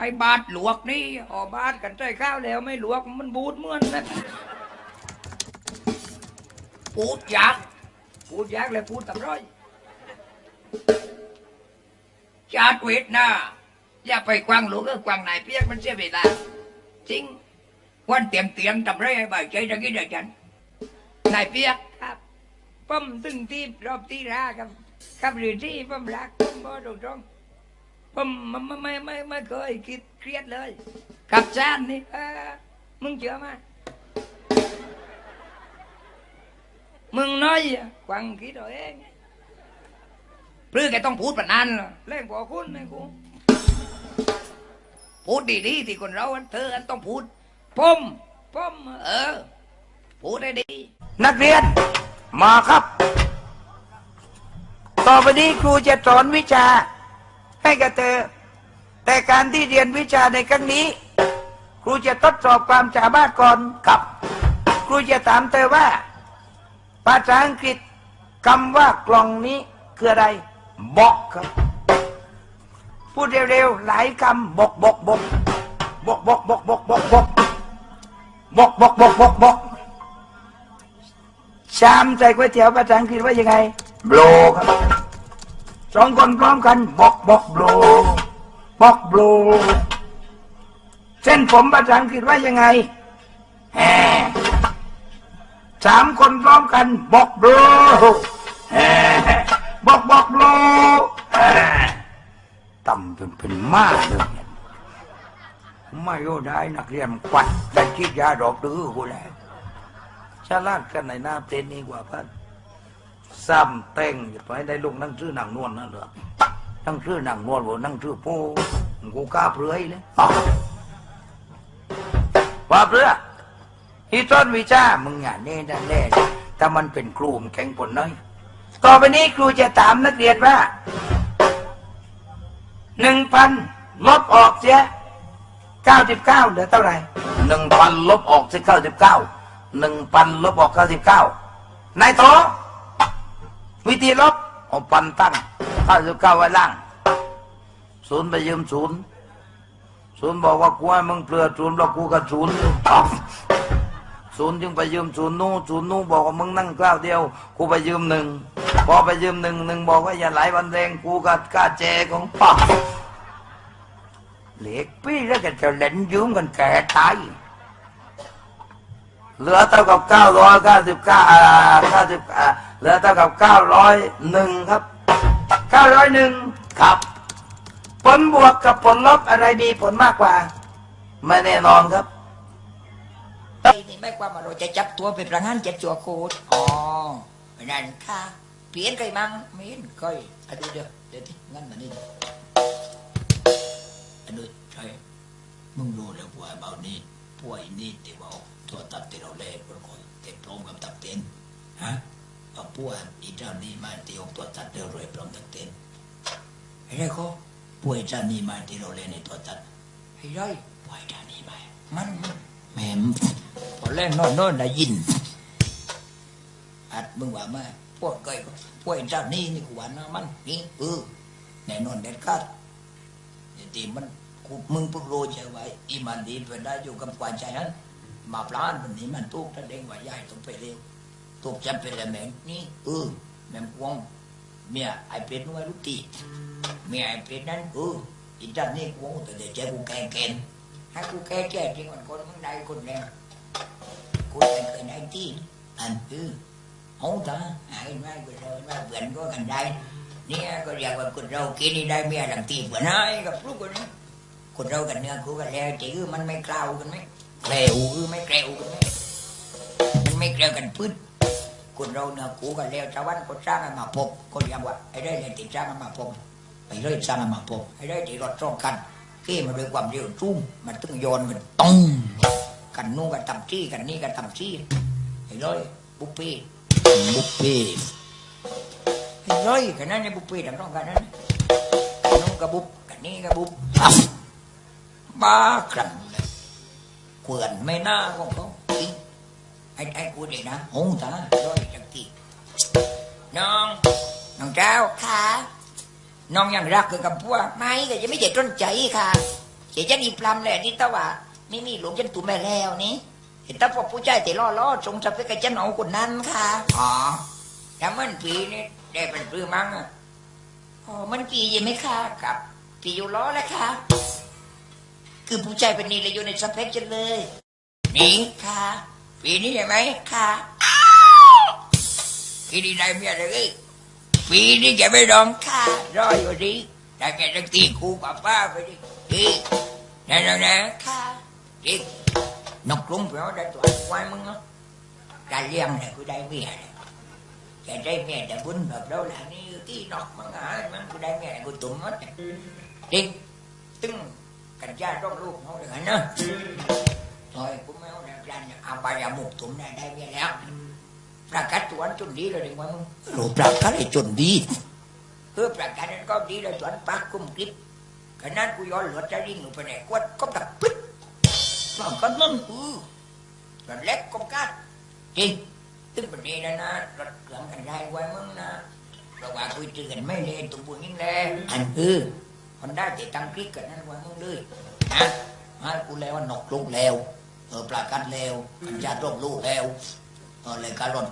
ไอ้บาดหลวกนี่อ๋อบาดกันใจข้าวแล้วไม่หลวกมันบูดเหมือนนะพูดยากพูดยากเลยพูดตำร้อยชาติเวทนะอย่าไปกวางหลวงก็กวางนายเปียกมันเสียเวลาจริงวันเตรียมเตรียมทำไรให้บ่ายใจตะกี้เดี๋ยวฉันนายเปียกครับป้มตึงที่รอบที่ราครับ ครับหรือที่ป้มรักป้มบ่ตรงตรง ๆป้มไม่ไม่ไม่ไม่เคยคิดเครียดเลย กับจานนี่มึงเชื่อไหมมึงน้อยกวางคิดเอาเองเพื่อแกต้องพูดปานนั้นเล่นบอกคุณนะกูพูดดีๆที่คนเราอันเธออันต้องพูดป้มป้มเออ พูดได้ดี นักเรียน มาครับ ต่อไปนี้ครูจะสอนวิชา ให้กับเธอ แต่การที่เรียนวิชาในครั้งนี้ ครูจะทดสอบความสามารถก่อนกับ ครูจะถามเธอว่า ภาษาอังกฤษคำว่ากล่องนี้คืออะไรบอกครับ พูดเร็วๆหลายคำบอกบอกบอกบอกบอกบอกบอกบอกบกบกบกบกบกบกชามใส่ก๋วยเตี๋ยวภาษาอังกฤษว่ายังไงโบลครับ สองคนพร้อมกันบอกบอกโบลบอกโบลเส้นผมภาษาอังกฤษว่ายังไงแฮสามคนพร้อมกันบอกโบลแฮบอกบอกโบลแฮต่ำจนเป็นมากเลยไม่รู้ได้นักเรียนกวัดได้คิดยาดอกดื้อกูแล้วฉลาดกันในหน้าเต้นนี่กว่าพัน ซ้ำเต้งย่าไปได้ลงนั่งชื่อนังนวลนั่นเหรอนั่งชื่อนังนวลบ่นั่งชื่อโป้กูกล้าเปลือยเลยอ้าวว่าเปลือที่ต้นวิชามึงอย่าเน่นั่นแน่ถ้ามันเป็นครูมแข็งผลน้อยต่อไปนี้ครูจะถามนักเรียนว่าหนึ่งพันลบออกเสียเก้าสิบเก้าเหลือเท่าไหร่หนึ่งพันลบออกเสียเก้าสิบเก้าหนึ่งพันลบออกเก้าสิบเก้านายโต วิธีลบเอาพันตั้งเก้าสิบเก้าไว้ล่าง ศูนย์ไปยืมศูนย์ศูนย์บอกว่ากูให้มึงเปลือศูนย์แล้วกูก็ศูนย์ศูนย์จึงไปยืมศูนย์นู้ศูนย์นู้บอกว่ามึงนั่งเก้าวเดียว กูไปยืมหนึ่งพอไปยืมหนึ่งหนึ่งบอกว่าอย่าไหลวันแรงกูก็กล้าแจของป้าเหล็กปี้แล้วก็จะเล่นยืมกันแก่ตาย เหลือเท่ากับเก้าร้อยเก้าสิบเก้าเก้าสิบเหลือเท่ากับเก้าร้อยหนึ่งครับเก้าร้อยหนึ่งครับ ผลบวกกับผลลบอะไรมีผลมากกว่า ไม่แน่นอนครับนี่ไม่ความว่าเราจะจับตัวเป็นประงานเจ็ดจัวโคตรอ๋อนั่นค่ะเปลี่ยนเคยมั้งไม่เห็นเคยอะดูเดี๋ยวเดี๋ยวที่งั้นมานี่อะดูใช่มึงรู้แล้วว่าเบานี่ ป่วยนี่ที่ว่าตัวตัดที่เราเล่นปรากฏเต็มพร้อมกับตับเต้นฮะเอาป่วยอีเจ้านี่มาที่ออกตัวตัดเร็วรวยพร้อมตับเต้นไอ้ไรเขาป่วยเจ้านี่มาที่เราเล่นในตัวตัดไอ้ไรป่วยเจ้านี่มามันแหม่มพอแรกนนอนนอนได้ยินอัดมึงว่ามาพวกเกยพวกเจ้านี่นี่กูว่านะมันนี่เออแน่นอนเด็ดขาดเดี๋ยวตีมัน มึงเพิ่งรู้ใช่ไหมอีมันดีไปได้อยู่กับกวาใจนั้นมาปลานมันนี่มันตุกถ้าเด้งว่าใหญ่ต้องไปเร็วตุกจำเป็นแล้วแม่งนี่เออแม่งกวงเมียไอเป็ดนู้นลูกตีเมียไอเป็ดนั้นเอออีจ้านี่กวงแต่เดี๋ยวเจอกูแกงแกนให้กูแกแก่จริงมันคนมึงได้คนแรงกูเป็นเคยได้ที่อันคือเอา ta ai nói của rồi mà vườn có gần đây nè có giờ còn cột rau kia đi đây mẹ làm tiền vườn ai gặp lúc rồi đấy cột rau gần nữa cô gần leo chỉ cứ มัน คนเรากับเนื้อคู่กันแล้วจื้อมันไม่กล้าวกันไหมแกล้วคือไม่แกล้วกันไหมมันไม่แกล้วกันพื้นคนเราเนี่ยกูกันแล้วชาวบ้านก็สร้างมาพบก็เรียกว่าไอ้ได้เนี่ยติดสร้างมาพบไอ้ได้สร้างมาพบไอ้ได้ติดรถสองคันขี่มาด้วยความเร็วสูงมันตึงโยนกันตองกันนู้นกันทำที่กันนี่กันทำที่ไอ้ร้อยบุฟเฟ่บุฟเฟ่ไอ้ร้อยกันนั่นเนี่ยบุฟเฟ่ทำต้องกันนั่นนู้นกับบุฟกันนี่กับบุฟ บ้าครั้งเลยเขื่อนไม่น่าของเขาจริงไอ้ไอ้กูเลยนะโอ้ตาร้อยจังทีน้อง น้องเจ้าค่ะน้องยังรักคือกับพวกไม่ก็ยังไม่เจ็บต้นใจค่ะเสียจะดีพลัมเลยนี่ตาว่าไม่มีหลวงจันตุแม่แล้วนี่เห็นตาพอผู้ชายแต่ล่อล่อๆจงจะไปกับจันหนองคนนั้นค่ะอ๋อแล้วมันปีนี่ได้เป็นปื้อมั้งอะอ๋อมันปียังไหมคะกับปีอยู่ล้อแล้วค่ะ คือผู้ชายเป็นนี่เลยอยู่ในสเปคจันเลยนี่ค่ะปีนี้ใช่ไหมค่ะปีนี้ได้เมียเลยปีนี้จะไม่ร้องค่ะรออยู่ดีได้แค่ตั้งตีครูป้าป้าไปดิอีนั่นนะค่ะดินกกลุ้มเปล่าได้ตัวควายมึงเนาะได้เลี้ยงเนี่ยกูได้เมียเนี่ยแกได้แม่แต่บุญแบบเราหลังนี่ที่นอกมังหามันกูได้แม่กูตุ่มมัดจริงตึง กันยาต้องลูกเขาเลยนะซอยกูไม่เอาในร้านเอาไปยาหมกตุ่มได้ได้แม่แล้ว ประกาศตัวจนดีเลยดีกว่ามึงรู้ปรับกันไอ้จนดีเพื่อประกาศนั้นก็ดีเลยตัวปักกุ้มกริบขนาดกูย้อนหลวดจะริ่งหนูไปไหนกวดก็ตัดปึ๊ดสองกันนั่นอือรถเล็กก็กัดจริงตึ้งแบบนี้นะนะรถเหลืองกันได้ไว้มึงนะเราว่าคุยจืกันไม่เลยตุ้มบุญยิ่งแรงอันคือ มันได้แต่ตังคลิกกันนั่นไว้มึงเลยนะมากูแล้วว่านกลุกแล้วเออปลากัดแล้วกันยาโรคลูกแล้วเออเลยการรถ